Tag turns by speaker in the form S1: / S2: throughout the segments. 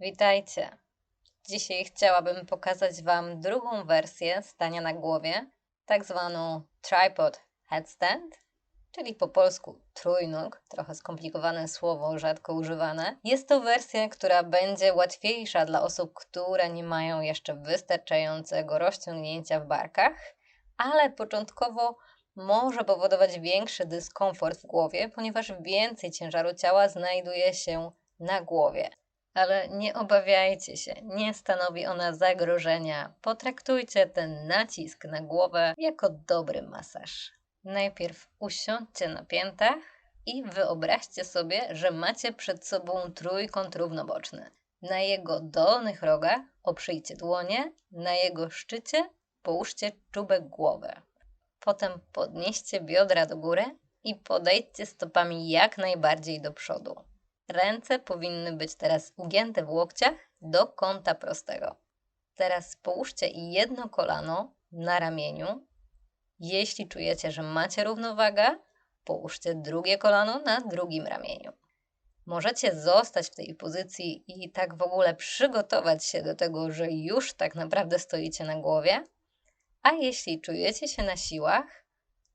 S1: Witajcie. Dzisiaj chciałabym pokazać Wam drugą wersję stania na głowie, tak zwaną tripod headstand, czyli po polsku trójnóg, trochę skomplikowane słowo, rzadko używane. Jest to wersja, która będzie łatwiejsza dla osób, które nie mają jeszcze wystarczającego rozciągnięcia w barkach, ale początkowo może powodować większy dyskomfort w głowie, ponieważ więcej ciężaru ciała znajduje się na głowie. Ale nie obawiajcie się, nie stanowi ona zagrożenia. Potraktujcie ten nacisk na głowę jako dobry masaż. Najpierw usiądźcie na piętach i wyobraźcie sobie, że macie przed sobą trójkąt równoboczny. Na jego dolnych rogach oprzyjcie dłonie, na jego szczycie połóżcie czubek głowy. Potem podnieście biodra do góry i podejdźcie stopami jak najbardziej do przodu. Ręce powinny być teraz ugięte w łokciach do kąta prostego. Teraz połóżcie jedno kolano na ramieniu. Jeśli czujecie, że macie równowagę, połóżcie drugie kolano na drugim ramieniu. Możecie zostać w tej pozycji i tak w ogóle przygotować się do tego, że już tak naprawdę stoicie na głowie. A jeśli czujecie się na siłach,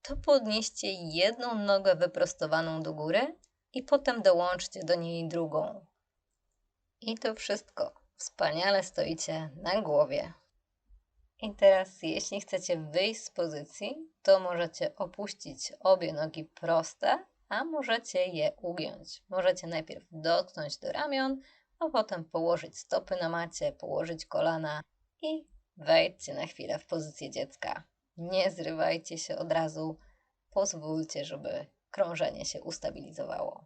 S1: to podnieście jedną nogę wyprostowaną do góry i potem dołączcie do niej drugą. I to wszystko. Wspaniale stoicie na głowie. I teraz, jeśli chcecie wyjść z pozycji, to możecie opuścić obie nogi proste, a możecie je ugiąć. Możecie najpierw dotknąć do ramion, a potem położyć stopy na macie, położyć kolana i wejdźcie na chwilę w pozycję dziecka. Nie zrywajcie się od razu, pozwólcie, żeby krążenie się ustabilizowało.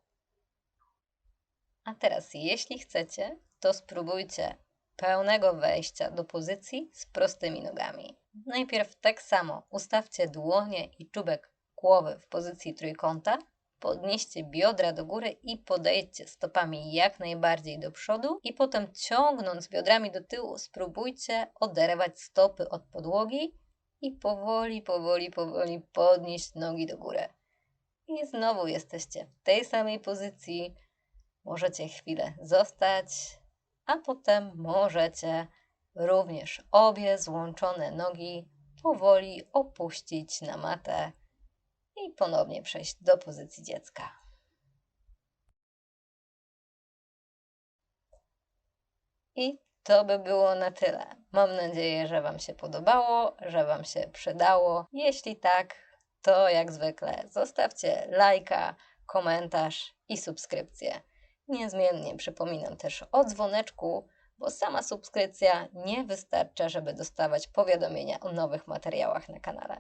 S1: A teraz, jeśli chcecie, to spróbujcie pełnego wejścia do pozycji z prostymi nogami. Najpierw tak samo ustawcie dłonie i czubek głowy w pozycji trójkąta, podnieście biodra do góry i podejdźcie stopami jak najbardziej do przodu i potem ciągnąc biodrami do tyłu spróbujcie oderwać stopy od podłogi i powoli, powoli, powoli podnieść nogi do góry. I znowu jesteście w tej samej pozycji. Możecie chwilę zostać, a potem możecie również obie złączone nogi powoli opuścić na matę i ponownie przejść do pozycji dziecka. I to by było na tyle. Mam nadzieję, że Wam się podobało, że Wam się przydało. Jeśli tak, to jak zwykle zostawcie lajka, komentarz i subskrypcję. Niezmiennie przypominam też o dzwoneczku, bo sama subskrypcja nie wystarcza, żeby dostawać powiadomienia o nowych materiałach na kanale.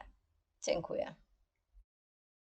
S1: Dziękuję.